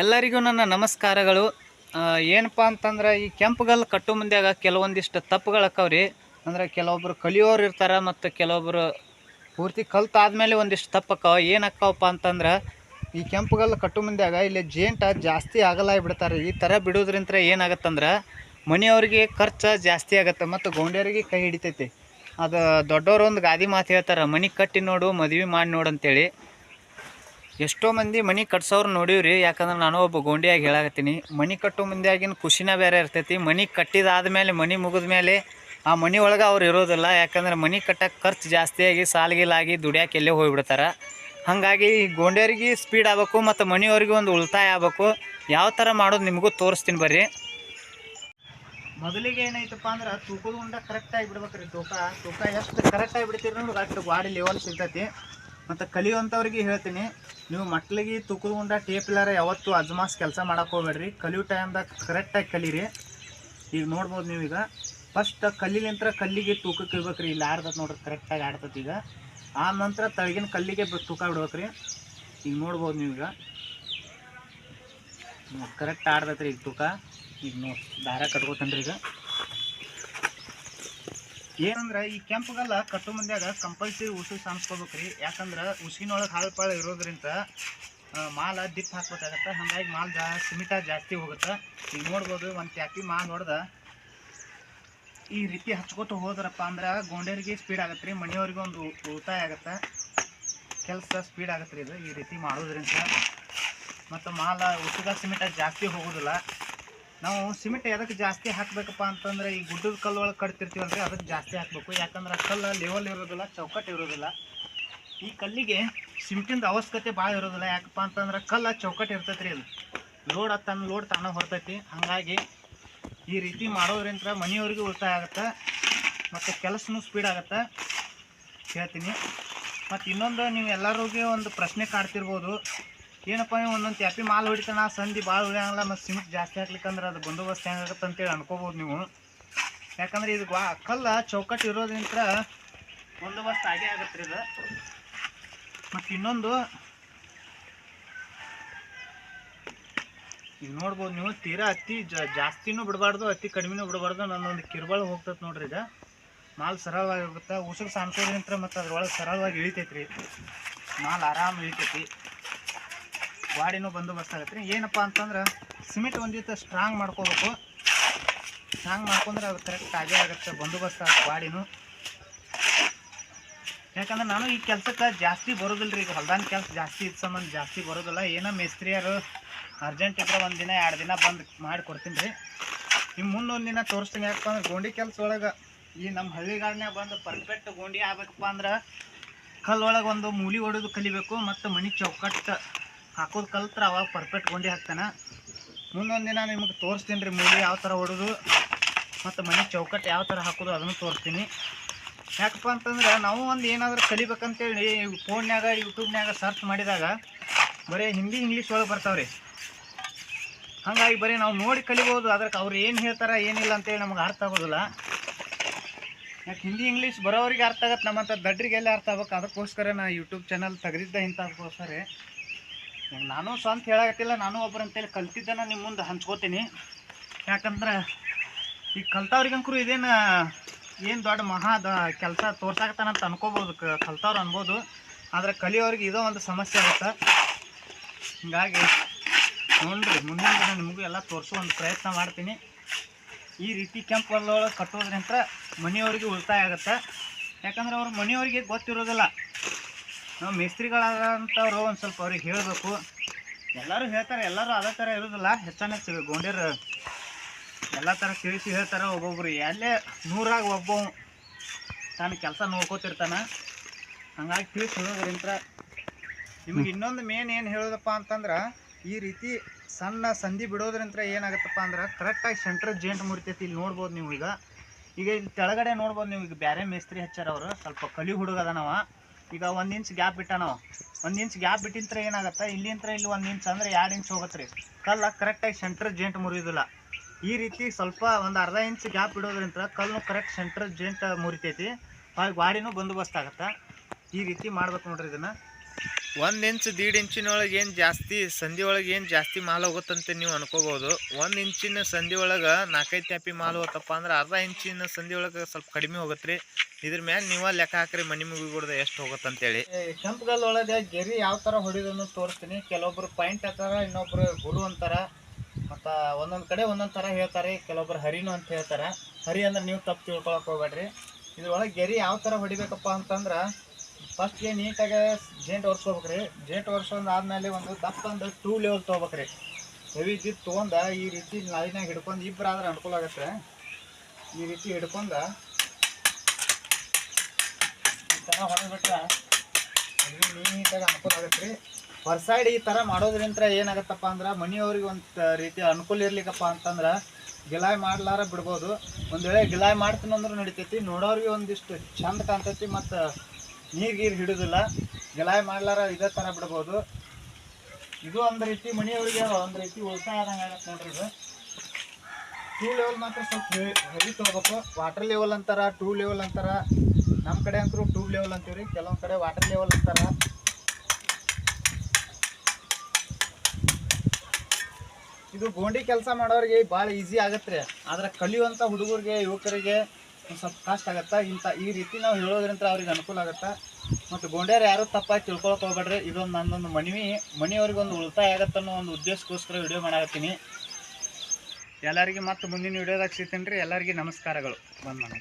ಎಲ್ಲರಿಗೂ ನನ್ನ ನಮಸ್ಕಾರಗಳು. ಏನಪ್ಪ ಅಂತಂದ್ರೆ ಈ ಕೆಂಪುಗಲ್ಲು ಕಟ್ಟು ಮುಂದ್ಯಾಗ ಕೆಲವೊಂದಿಷ್ಟು ತಪ್ಪುಗಳು ಅಕ್ಕವ್ರಿ. ಅಂದ್ರೆ ಕೆಲವೊಬ್ರು ಕಲಿಯೋರು ಇರ್ತಾರೆ ಮತ್ತು ಕೆಲವೊಬ್ರು ಪೂರ್ತಿ ಕಲ್ತಾದ್ಮೇಲೆ ಒಂದಿಷ್ಟು ತಪ್ಪಕ್ಕವ ಏನಕ್ಕವಪ್ಪ ಅಂತಂದ್ರೆ ಈ ಕೆಂಪುಗಲ್ಲು ಕಟ್ಟು ಮುಂದ್ಯಾಗ ಇಲ್ಲಿ ಜೇಂಟ ಜಾಸ್ತಿ ಆಗಲ್ಲ ಬಿಡ್ತಾರೆ. ಈ ಥರ ಬಿಡೋದ್ರಿಂತ ಏನಾಗತ್ತಂದ್ರೆ ಮನೆಯವ್ರಿಗೆ ಖರ್ಚು ಜಾಸ್ತಿ ಆಗತ್ತೆ ಮತ್ತು ಗೌಂಡ್ಯರಿಗೆ ಕೈ ಹಿಡಿತೈತಿ. ಅದು ದೊಡ್ಡವರೊಂದು ಗಾದಿ ಮಾತು ಹೇಳ್ತಾರೆ, ಮನೆ ಕಟ್ಟಿ ನೋಡು, ಮದುವೆ ಮಾಡಿ ನೋಡು ಅಂತೇಳಿ. ಎಷ್ಟೋ ಮಂದಿ ಮನೆ ಕಟ್ಸೋರು ನೋಡೀವ್ರಿ, ಯಾಕಂದ್ರೆ ನಾನು ಒಬ್ಬ ಗೋಂಡಿಯಾಗಿ ಹೇಳಾಕತ್ತೀನಿ. ಮನೆ ಕಟ್ಟೋ ಮಂದಿಯಾಗಿನ ಖುಷಿನ ಬೇರೆ ಇರ್ತೈತಿ. ಮನೆ ಕಟ್ಟಿದಾದ್ಮೇಲೆ ಮನೆ ಮುಗಿದ ಮೇಲೆ ಆ ಮನೆ ಒಳಗೆ ಅವ್ರು ಇರೋದಿಲ್ಲ. ಯಾಕಂದ್ರೆ ಮನೆ ಕಟ್ಟಕ್ಕೆ ಖರ್ಚು ಜಾಸ್ತಿಯಾಗಿ ಸಾಲ್ಗಿಲಾಗಿ ದುಡಿಯಾಕೆ ಎಲ್ಲೇ ಹೋಗ್ಬಿಡ್ತಾರೆ. ಹಾಗಾಗಿ ಗೋಂಡಿಯರಿಗೆ ಸ್ಪೀಡ್ ಆಗಬೇಕು ಮತ್ತು ಮನೆಯವ್ರಿಗೆ ಒಂದು ಉಳಿತಾಯ ಆಗಬೇಕು. ಯಾವ ಥರ ಮಾಡೋದು ನಿಮಗೂ ತೋರಿಸ್ತೀನಿ ಬರ್ರಿ. ಮೊದಲಿಗೆ ಏನಾಯ್ತಪ್ಪ ಅಂದ್ರೆ ತೂಕದ ಉಂಡ ಕರೆಕ್ಟಾಗಿ ಬಿಡ್ಬೇಕ್ರಿ ತೂಕ. ತೂಕ ಎಷ್ಟು ಕರೆಕ್ಟಾಗಿ ಬಿಡ್ತೀರಿ ನೋಡಿ ಅಷ್ಟು ಬಾಡಿ ಲೆವೆಲ್ ಸಿಗ್ತೈತಿ. ಮತ್ತು ಕಲಿಯುವಂಥವ್ರಿಗೆ ಹೇಳ್ತೀನಿ, ನೀವು ಮಕ್ಳಿಗೆ ತೂಕದ ಉಂಡ ಟೇಪ್ ಇಲ್ಲಾರ ಯಾವತ್ತೂ ಅಜ್ಮಾಸ್ ಕೆಲಸ ಮಾಡೋಕೆ ಹೋಗ್ಬೇಡ್ರಿ. ಕಲಿಯೋ ಟೈಮ್ದಾಗ ಕರೆಕ್ಟಾಗಿ ಕಲೀರಿ. ಈಗ ನೋಡ್ಬೋದು ನೀವೀಗ ಫಸ್ಟ್ ಕಲ್ಲಿಲಿಂತ್ರ ಕಲ್ಲಿಗೆ ತೂಕಕ್ಕೆ ರೀ ಇಲ್ಲಿ ಆಡ್ತದೆ ನೋಡ್ರಿ ಕರೆಕ್ಟಾಗಿ ಆಡ್ತೈತಿ ಈಗ. ಆ ನಂತರ ತಳಗಿನ ಕಲ್ಲಿಗೆ ತೂಕ ಬಿಡ್ಬೇಕ್ರಿ. ಈಗ ನೋಡ್ಬೋದು ನೀವೀಗ ಕರೆಕ್ಟ್ ಆಡ್ತೈತ್ರಿ ಈಗ ತೂಕ. ಈಗ ನೋಡಿ ದಾರ ಕಟ್ಕೋತನ್ರಿ ಈಗ. ಏನಂದ್ರೆ ಈ ಕೆಂಪುಗಲ್ಲ ಕಟ್ಟು ಮಂದ್ಯಾಗ ಕಂಪಲ್ಸರಿ ಉಸಿ ಸಾಂಸ್ಕೋಬೇಕ್ರಿ ಯಾಕಂದ್ರೆ ಉಸಿನೊಳಗೆ ಹಾಳು ಪಾಳು ಇರೋದ್ರಿಂದ ಮಾಲ ದಿಪ್ ಹಾಕ್ಬೇಕಾಗತ್ತೆ. ಹಾಗಾಗಿ ಮಾಲ್ ಜಾ, ಸಿಮಿಟ ಜಾಸ್ತಿ ಹೋಗುತ್ತೆ. ಈಗ ನೋಡ್ಬೋದು, ಒಂದು ತ್ಯಾಪಿ ಮಾಲ್ ಹೊಡೆದ ಈ ರೀತಿ ಹಚ್ಕೋತ ಹೋದ್ರಪ್ಪ ಅಂದ್ರೆ ಗೊಂಡೆರಿಗೆ ಸ್ಪೀಡ್ ಆಗತ್ತೆ ರೀ ಮನೆಯವ್ರಿಗೆ ಒಂದು ಉಳಿತಾಯ ಆಗತ್ತೆ. ಕೆಲಸ ಸ್ಪೀಡ್ ಆಗತ್ತೆ ರೀ ಇದು ಈ ರೀತಿ ಮಾಡೋದ್ರಿಂದ. ಮತ್ತು ಮಾಲ ಉಸಿಗ ಸಿಮಿಟ ಜಾಸ್ತಿ ಹೋಗೋದಿಲ್ಲ. ನಾವು ಸಿಮೆಂಟ್ ಎದಕ್ಕೆ ಜಾಸ್ತಿ ಹಾಕಬೇಕಪ್ಪ ಅಂತಂದ್ರೆ ಈ ಗುಡ್ಡದ ಕಲ್ಲು ಒಳಗೆ ಕಟ್ತಿರ್ತೀವಲ್ರಿ ಅದಕ್ಕೆ ಜಾಸ್ತಿ ಹಾಕಬೇಕು. ಯಾಕಂದ್ರೆ ಕಲ್ಲು ಲೆವೆಲ್ ಇರೋದಿಲ್ಲ ಚೌಕಟ್ಟು ಇರೋದಿಲ್ಲ. ಈ ಕಲ್ಲಿಗೆ ಸಿಮೆಂಟಿಂದ ಅವಶ್ಯಕತೆ ಭಾಳ ಇರೋದಿಲ್ಲ. ಯಾಕಪ್ಪ ಅಂತಂದ್ರೆ ಕಲ್ಲು ಚೌಕಟ್ಟು ಇರ್ತೈತೆ ರೀ ಅದು. ಲೋಡ್ ತನ್ನ ಲೋಡ್ ತಾನ ಹೊರ್ತೈತಿ. ಹಾಗಾಗಿ ಈ ರೀತಿ ಮಾಡೋದ್ರಿಂದ ಮನೆಯವ್ರಿಗೆ ಉಳಿತಾಯ ಆಗುತ್ತೆ, ಮತ್ತು ಕೆಲಸನೂ ಸ್ಪೀಡ್ ಆಗುತ್ತೆ. ಹೇಳ್ತೀನಿ. ಮತ್ತು ಇನ್ನೊಂದು, ನೀವು ಎಲ್ಲರಿಗೂ ಒಂದು ಪ್ರಶ್ನೆ ಕಾಡ್ತಿರ್ಬೋದು ಏನಪ್ಪ ಇವ್ ಒಂದೊಂದು ತ್ಯಾಪಿ ಮಾಲ್ ಹೊಡಿತಾನ ಸಂಧಿ ಭಾಳ ಉಳಿಯಂಗಿಲ್ಲ ಮತ್ತು ಸಿಮೆಂಟ್ ಜಾಸ್ತಿ ಹಾಕ್ಲಿಕ್ಕಂದ್ರೆ ಅದು ಬಂದೋಬಸ್ತ್ ಹೆಂಗಾಗತ್ತೆ ಅಂತೇಳಿ ಅನ್ಕೋಬೋದು ನೀವು. ಯಾಕಂದ್ರೆ ಇದು ಗ್ವಾ ಕಲ್ಲ ಚೌಕಟ್ಟು ಇರೋದ್ರಿಂದ ಬಂದೋಬಸ್ತ್ ಆಗೇ ಆಗತ್ತೆ ರೀ ಇದು. ಮತ್ತು ಇನ್ನೊಂದು ಈಗ ನೋಡ್ಬೋದು ನೀವು, ತೀರಾ ಅತಿ ಜಾಸ್ತಿನೂ ಬಿಡಬಾರ್ದು, ಅತಿ ಕಡಿಮೆನೂ ಬಿಡಬಾರ್ದು ನನ್ನೊಂದು ಕಿರ್ಬಾಳ ಹೋಗ್ತೈತೆ ನೋಡ್ರಿ ಈಗ. ಮಾಲ್ ಸರಳವಾಗಿ ಹೋಗುತ್ತೆ ಉಸಿರು ಸಾನ್ಸೋದ್ರಿಂತ ಮತ್ತು ಅದ್ರೊಳಗೆ ಸರಳವಾಗಿ ಇಳಿತೈತೆ ರೀ ಮಾಲ್ ಆರಾಮ್ ಇಳಿತೈತಿ. ಗಾಡಿನೂ ಬಂದೋಬಸ್ತ್ ಆಗತ್ತೆ ರೀ ಏನಪ್ಪ ಅಂತಂದ್ರೆ ಸಿಮೆಂಟ್ ಒಂದಿತ್ತು ಸ್ಟ್ರಾಂಗ್ ಮಾಡ್ಕೋಬೇಕು. ಸ್ಟ್ರಾಂಗ್ ಮಾಡ್ಕೊಂಡ್ರೆ ಅದು ಕರೆಕ್ಟ್ ಆಗೇ ಆಗುತ್ತೆ ಬಂದೋಬಸ್ತ್ ಆಗುತ್ತೆ ವಾಡಿನೂ ಯಾಕಂದ್ರೆ ನಾನು ಈ ಕೆಲಸಕ್ಕೆ ಜಾಸ್ತಿ ಬರೋದಿಲ್ಲ ರೀ ಈಗ ಹೊಲ್ದಾನ ಕೆಲಸ ಜಾಸ್ತಿ ಇದ್ದ ಸಂಬಂಧ ಜಾಸ್ತಿ ಬರೋದಿಲ್ಲ. ಏನೋ ಮೇಸ್ತ್ರಿಯರು ಅರ್ಜೆಂಟ್ ಇದ್ರೆ ಒಂದು ದಿನ, ಎರಡು ದಿನ ಬಂದು ಮಾಡಿ ಕೊಡ್ತೀನಿ ರೀ ನಿಮ್ಮ ಮುಂದೊಂದು ದಿನ ತೋರಿಸ್ತೀನಿ. ಯಾಕಪ್ಪ ಅಂದ್ರೆ ಗೋಂಡಿ ಕೆಲಸ ಒಳಗೆ ಈ ನಮ್ಮ ಹಳ್ಳಿಗಾಡ್ನ್ಯಾಗ ಬಂದು ಪರ್ಫೆಕ್ಟ್ ಗೋಂಡಿ ಆಗ್ಬೇಕಪ್ಪ ಅಂದ್ರೆ ಕಲ್ಲೊಳಗೆ ಒಂದು ಮೂಲಿ ಹೊಡೆದು ಕಲಿಬೇಕು, ಮತ್ತು ಮನೆ ಚೌಕಟ್ಟು ಹಾಕೋದು ಕಲ್ತ್ರ ಅವಾಗ ಪರ್ಫೆಕ್ಟ್ ಗೊಂಡಿ ಹಾಕ್ತಾನೆ. ಮುಂದೊಂದು ದಿನ ನಿಮಗೆ ತೋರಿಸ್ತೀನಿ ರೀ ಮೂಲಿ ಯಾವ ಥರ ಹೊಡೋದು, ಮತ್ತು ಮನೆ ಚೌಕಟ್ಟು ಯಾವ ಥರ ಹಾಕೋದು ಅದನ್ನು ತೋರಿಸ್ತೀನಿ. ಯಾಕಪ್ಪ ಅಂತಂದ್ರೆ ನಾವು ಒಂದು ಏನಾದರೂ ಕಲಿಬೇಕಂತೇಳಿ ಫೋನ್ಯಾಗ, ಯೂಟ್ಯೂಬ್ನ್ಯಾಗ ಸರ್ಚ್ ಮಾಡಿದಾಗ ಬರೀ ಹಿಂದಿ, ಇಂಗ್ಲೀಷ್ ಒಳಗೆ ಬರ್ತಾವ್ರಿ. ಹಾಗಾಗಿ ಬರೀ ನಾವು ನೋಡಿ ಕಲಿಬೋದು ಅದಕ್ಕೆ ಅವ್ರು ಏನು ಹೇಳ್ತಾರೆ, ಏನಿಲ್ಲ ಅಂತೇಳಿ ನಮ್ಗೆ ಅರ್ಥ ಆಗೋದಿಲ್ಲ. ಯಾಕೆ ಹಿಂದಿ, ಇಂಗ್ಲೀಷ್ ಬರೋರಿಗೆ ಅರ್ಥ ಆಗತ್ತೆ ನಮ್ಮಂಥ ದಡ್ರಿಗೆಲ್ಲ ಅರ್ಥ ಆಗ್ಬೇಕು. ಅದಕ್ಕೋಸ್ಕರ ನಾ ಯೂಟ್ಯೂಬ್ ಚಾನಲ್ ತೆಗೆದಿದ್ದ ಇಂಥದಕ್ಕೋಸ್ಕರ ನಾನು ಸ್ವಂತ ಹೇಳಾಕತ್ತಿಲ್ಲ, ನಾನು ಒಬ್ಬರು ಅಂತೇಳಿ ಕಲ್ತಿದ್ದನ ನಿಮ್ಮ ಮುಂದೆ ಹಂಚ್ಕೋತೀನಿ. ಯಾಕಂದ್ರೆ ಈಗ ಕಲ್ತವ್ರಿಗಂಕರು ಇದೇನು ಏನು ದೊಡ್ಡ ಮಹಾ ದ ಕೆಲಸ ತೋರ್ಸಾಕತ್ತಾನಂತ ಅನ್ಕೋಬೋದು ಕಲ್ತವ್ರು ಅನ್ಬೋದು. ಆದರೆ ಕಲಿಯೋರಿಗೆ ಇದೋ ಒಂದು ಸಮಸ್ಯೆ ಆಗುತ್ತೆ. ಹಿಂಗಾಗಿ ನೋಡ್ರಿ, ಮುಂದಿನ ದಿನ ನಿಮಗೂ ಎಲ್ಲ ತೋರಿಸೋ ಒಂದು ಪ್ರಯತ್ನ ಮಾಡ್ತೀನಿ. ಈ ರೀತಿ ಕೆಂಪು ಹೊಲದೊಳಗೆ ಕಟ್ಟೋದ್ರಿಂದ ಮನೆಯವ್ರಿಗೆ ಉಳಿತಾಯ ಆಗುತ್ತೆ. ಯಾಕಂದ್ರೆ ಅವ್ರ ಮನೆಯವ್ರಿಗೆ ಗೊತ್ತಿರೋದಿಲ್ಲ. ನಾವು ಮೇಸ್ತ್ರಿಗಳಾದಂಥವ್ರು ಒಂದು ಸ್ವಲ್ಪ ಅವ್ರಿಗೆ ಹೇಳಬೇಕು. ಎಲ್ಲರೂ ಹೇಳ್ತಾರೆ, ಎಲ್ಲರೂ ಅದೇ ಥರ ಇರೋದಿಲ್ಲ. ಹೆಚ್ಚಾನೆ ಗೊಂಡ್ಯರು ಎಲ್ಲ ಥರ ತಿಳಿಸಿ ಹೇಳ್ತಾರೆ. ಒಬ್ಬೊಬ್ರು ಎಲ್ಲೇ ನೂರಾಗ ಒಬ್ಬ ತಾನು ಕೆಲಸ ನೋಡ್ಕೋತಿರ್ತಾನೆ. ಹಂಗಾಗಿ ತಿಳಿಸಿ ಹೇಳೋದ್ರಿಂದ ನಿಮ್ಗೆ ಇನ್ನೊಂದು ಮೇನ್ ಏನು ಹೇಳೋದಪ್ಪ ಅಂತಂದ್ರೆ, ಈ ರೀತಿ ಸಣ್ಣ ಸಂಧಿ ಬಿಡೋದ್ರಿಂದ ಏನಾಗುತ್ತಪ್ಪ ಅಂದ್ರೆ ಕರೆಕ್ಟಾಗಿ ಸೆಂಟ್ರ್ ಜೇಂಟ್ ಮುರಿತೈತಿ ಇಲ್ಲಿ ನೋಡ್ಬೋದು ನೀವು ಈಗ. ಈಗ ಇಲ್ಲಿ ಕೆಳಗಡೆ ನೋಡ್ಬೋದು ನೀವು, ಈಗ ಬೇರೆ ಮೇಸ್ತ್ರಿ ಹಚ್ಚಾರ ಅವರು. ಸ್ವಲ್ಪ ಕಲಿ ಹುಡುಗ ಅದಾನವ. ಈಗ ಒಂದು ಇಂಚ್ ಗ್ಯಾಪ್ ಬಿಟ್ಟಾನವ ಒಂದು ಇಂಚ್ ಗ್ಯಾಪ್ ಬಿಟ್ಟಿಂತ್ರ ಏನಾಗುತ್ತೆ? ಇಲ್ಲಿಂತ್ರ ಇಲ್ಲಿ ಒಂದು ಇಂಚ್ ಅಂದ್ರೆ ಎರಡು ಇಂಚ್ ಹೋಗುತ್ತೆ ರೀ ಕಲ್ಲ ಕರೆಕ್ಟಾಗಿ ಸೆಂಟ್ರ್ ಜೇಂಟ್ ಮುರಿಯೋದಿಲ್ಲ. ಈ ರೀತಿ ಸ್ವಲ್ಪ ಒಂದು ಅರ್ಧ ಇಂಚ್ ಗ್ಯಾಪ್ ಬಿಡೋದ್ರಿಂದ ಕಲ್ಲು ಕರೆಕ್ಟ್ ಸೆಂಟ್ರ್ ಜೇಂಟ್ ಮುರಿತೈತಿ. ಹಾಗೆ ಗಾಡಿನೂ ಬಂದೋಬಸ್ತ್ ಆಗತ್ತೆ. ಈ ರೀತಿ ಮಾಡ್ಬೇಕು ನೋಡ್ರಿ ಇದನ್ನು. ಒಂದು ಇಂಚ್ ದೀಡ್ ಇಂಚಿನೊಳಗೆ ಏನು ಜಾಸ್ತಿ ಸಂಧಿ ಒಳಗೆ ಏನು ಜಾಸ್ತಿ ಮಾಲ್ ಹೋಗುತ್ತಂತ ನೀವು ಅನ್ಕೋಬೋದು ಒಂದು ಇಂಚಿನ ಸಂಧಿ ಒಳಗೆ ನಾಲ್ಕೈದು ತ್ಯಾಪಿ ಮಾಲ್ ಹೋಗುತ್ತಪ್ಪ ಅಂದ್ರೆ ಅರ್ಧ ಇಂಚಿನ ಸಂಧಿ ಒಳಗೆ ಸ್ವಲ್ಪ ಕಡಿಮೆ ಹೋಗುತ್ತೆ ರೀ ಇದ್ರ ಮ್ಯಾಲೆ ನೀವ ಲೆಕ್ಕ ಹಾಕ್ರಿ, ಮನಿ ಮುಗಿಗೂಡ್ದ ಎಷ್ಟು ಹೋಗುತ್ತಂತೇಳಿ ಕೆಂಪುಗಲ್ ಒಳಗೆ ಗೆರಿ ಯಾವ ಥರ ಹೊಡಿಯೋದನ್ನು ತೋರಿಸ್ತೀನಿ. ಕೆಲವೊಬ್ರು ಪಾಯಿಂಟ್ ಅಂತಾರ ಇನ್ನೊಬ್ರು ಗುರು ಅಂತಾರ. ಮತ್ತು ಒಂದೊಂದು ಕಡೆ ಒಂದೊಂದು ಥರ ಹೇಳ್ತಾರೆ, ಕೆಲವೊಬ್ರು ಹರಿನು ಅಂತ ಹೇಳ್ತಾರೆ. ಹರಿ ಅಂದ್ರೆ ನೀವು ತಪ್ಪು ತಿಳ್ಕೊಳಕ್ ಹೋಗ್ಬೇಡ್ರಿ. ಇದ್ರೊಳಗೆ ಗೆರಿ ಯಾವ ಥರ ಹೊಡಿಬೇಕಪ್ಪ ಅಂತಂದ್ರೆ ಫಸ್ಟ್ಗೆ ನೀಟಾಗಿ ಜೇಂಟ್ ಒರ್ಸ್ಕೋಬೇಕ್ರಿ. ಜೇಂಟ್ ಒರ್ಸೋದು ಆದ್ಮೇಲೆ ಒಂದು ದಪ್ಪ ಒಂದು ಟೂ ಲೆವೆಲ್ ತಗೋಬೇಕ್ರಿ. ಹೆವಿ ಇದ್ದಿದ್ದು ತೊಗೊಂಡ ಈ ರೀತಿ ಲೈನಾಗ ಹಿಡ್ಕೊಂಡು ಇಬ್ಬರಾದ್ರೆ ಅನುಕೂಲ ಆಗತ್ತೆ ಈ ರೀತಿ ಹಿಡ್ಕೊಂಡು ಅದ್ರಿಗೆ ನೀಟಾಗಿ ಅನುಕೂಲ ಆಗತ್ತೆ ರೀ ಹೊರ ಈ ಥರ ಮಾಡೋದ್ರಿಂತ ಏನಾಗತ್ತಪ್ಪ ಅಂದ್ರೆ ಮನೆಯವ್ರಿಗೆ ಒಂದು ರೀತಿ ಅನುಕೂಲ ಇರ್ಲಿಕ್ಕಪ್ಪ ಅಂತಂದ್ರೆ ಗಿಲಾಯ್ ಮಾಡ್ಲಾರ ಬಿಡ್ಬೋದು ಒಂದು ವೇಳೆ ಗಿಲಾಯ್ ಮಾಡ್ತೀನಿ ಅಂದ್ರೂ ನಡಿತೈತಿ ನೋಡೋರಿಗೆ ಒಂದಿಷ್ಟು ಚಂದ ಕಾಣ್ತೈತಿ ಮತ್ತು ನೀರು ಗೀರು ಹಿಡಿದಿಲ್ಲ ಗಿಲಾಯ್ ಮಾಡ್ಲಾರ ಇದೇ ಥರ ಬಿಡ್ಬೋದು ಇದು ಒಂದು ರೀತಿ ಮನೆಯವ್ರಿಗೆ ಒಂದು ರೀತಿ ಉಳಿತಾಯ ಆದಂಗೆ ಆಗತ್ತೆ ನೋಡ್ರಿ ಇದು ಟೂ ಲೆವೆಲ್ ಮಾತ್ರ ಸ್ವಲ್ಪ ಹೆವಿ ತೊಗೋಬೇಕು ವಾಟರ್ ಲೆವೆಲ್ ಅಂತಾರ ಟೂ ಲೆವೆಲ್ ಅಂತಾರ ನಮ್ಮ ಕಡೆ ಅಂತೂ ಟ್ಯೂಬ್ ಲೆವೆಲ್ ಅಂತೀವಿ ಕೆಲವೊಂದು ಕಡೆ ವಾಟರ್ ಲೆವೆಲ್ ಅಂತಾರ. ಇದು ಗೋಂಡಿ ಕೆಲಸ ಮಾಡೋರಿಗೆ ಭಾಳ ಈಸಿ ಆಗತ್ತೆ ಆದ್ರೆ ಕಲಿಯುವಂಥ ಹುಡುಗರಿಗೆ, ಯುವಕರಿಗೆ ಸ್ವಲ್ಪ ಕಷ್ಟ ಆಗತ್ತೆ? ಇಂಥ ಈ ರೀತಿ ನಾವು ಹೇಳೋದ್ರಿಂದ ಅವ್ರಿಗೆ ಅನುಕೂಲ ಆಗುತ್ತೆ? ಮತ್ತು ಗೋಂಡ್ಯಾರು ಯಾರು ತಪ್ಪಾಗಿ ತಿಳ್ಕೊಳಕ್ಕೆ ಹೋಗ್ಬೇಡ್ರಿ. ಇದೊಂದು ನನ್ನೊಂದು ಮನವಿ. ಮನೆಯವ್ರಿಗೆ ಒಂದು ಉಳಿತಾಯ ಆಗತ್ತೆ ಅನ್ನೋ ಒಂದು ಉದ್ದೇಶಕ್ಕೋಸ್ಕರ ವಿಡಿಯೋ ಮಾಡಾಕತ್ತೀನಿ. ಎಲ್ಲರಿಗೆ ಮತ್ತೆ ಮುಂದಿನ ವಿಡಿಯೋದಾಗ ಸಿಗ್ತೀನಿ ರೀ ಎಲ್ಲರಿಗೆ ನಮಸ್ಕಾರಗಳು. ಬಂದ್ ಮಾಡಿ